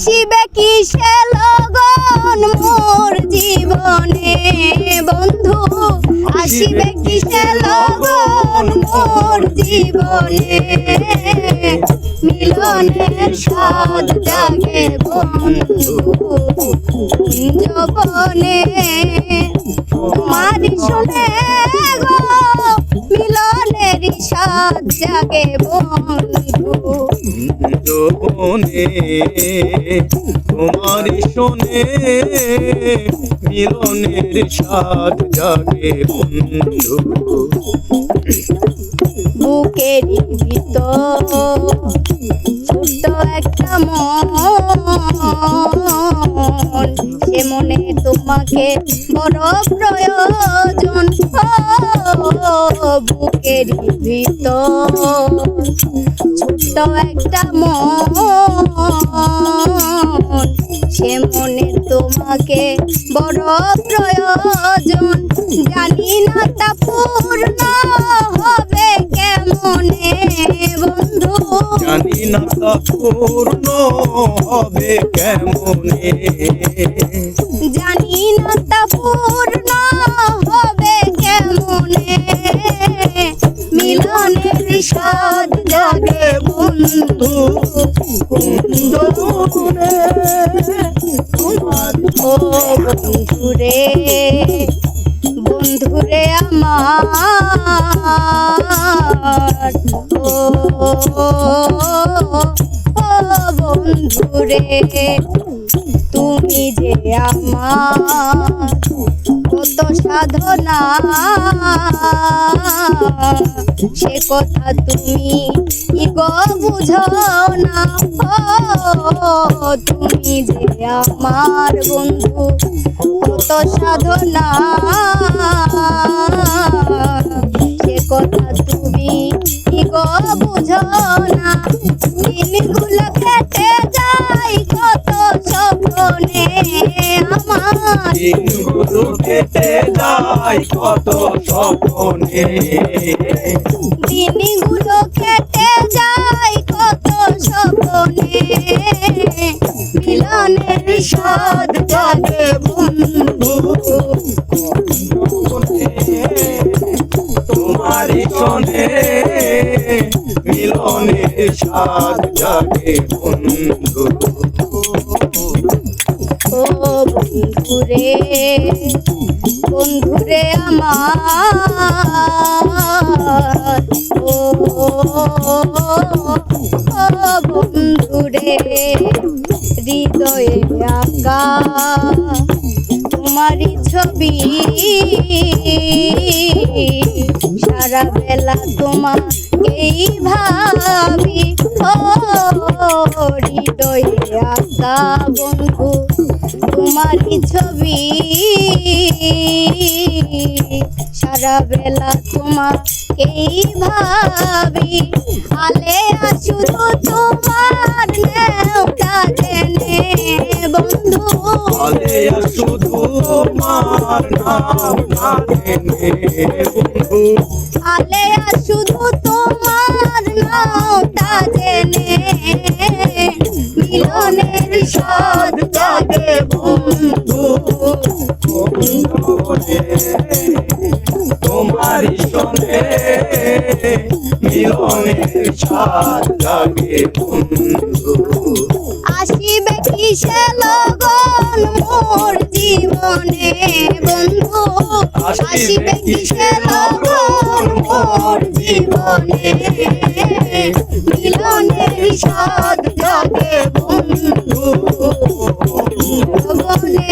আসিবে কিসে লগন মোর জীবনে? বন্ধু আসিবে কিসে লগন মোর জীবনে? মিলনের স্বাদ জাগে বন্ধু যবনে তোমার শুনে জাগে বন্ধু যৌবনে তোমার শোনে মিলনের স্বাদ জাগে বন্ধু। বুকের ভিতর ছোট্ট একটা মন সে মনে তোমাকে বড় প্রয়োজন। বুকের ভিতর ছোট্ট একটা মন সে মনে তোমাকে বড় প্রয়োজন। জানি না তা পূর্ণ হবে কেমনে বন্ধু? জানি না তা পূর্ণ হবে কেমনে? জানি না তা পূর্ণ বন্ধু যৌবনে তোমার বন্ধুরে বন্ধুরে আমার। বন্ধুরে তুমি যে আমার কত সাধনা। সে কথা তুমি কি গো বুঝো না? ও তুমি যে আমার বন্ধু, কত সাধনা। সে কথা তুমি কি গো বুঝো না? কেটে যায় কত স্বপ্নে দিনগুলো কেটে যায়, কত স্বপ্নে। মিলনের স্বাদ জাগে বন্ধু। তোমারই শোনে, মিলনের স্বাদ জাগে বন্ধু। ও বন্ধুরে বন্ধুরে আমার। ও বন্ধুরে হৃদয়ে আঁকা। তোমারই ছবি। সারা বেলা তোমার এই ভাবি হৃদয়ে বন্ধু, তোমারই ছবি। সারা বেলা তোমার এই ভাবি। আলে শুধু তোমার নেওটা জেনে বন্ধু। আলে শুধু বন্ধু আলে শুধু তোমার নাওটা জেনে মিলনের স্বাদ জাগে বন্ধু। তোমারই শোনে মিলনের স্বাদ বন্ধু। আসিবে কিসে লগন মোর জীবনে বন্ধু আসিবে কিসে মোর জীবনে? মিলনের সাদ যাবে বন্ধু জীবনে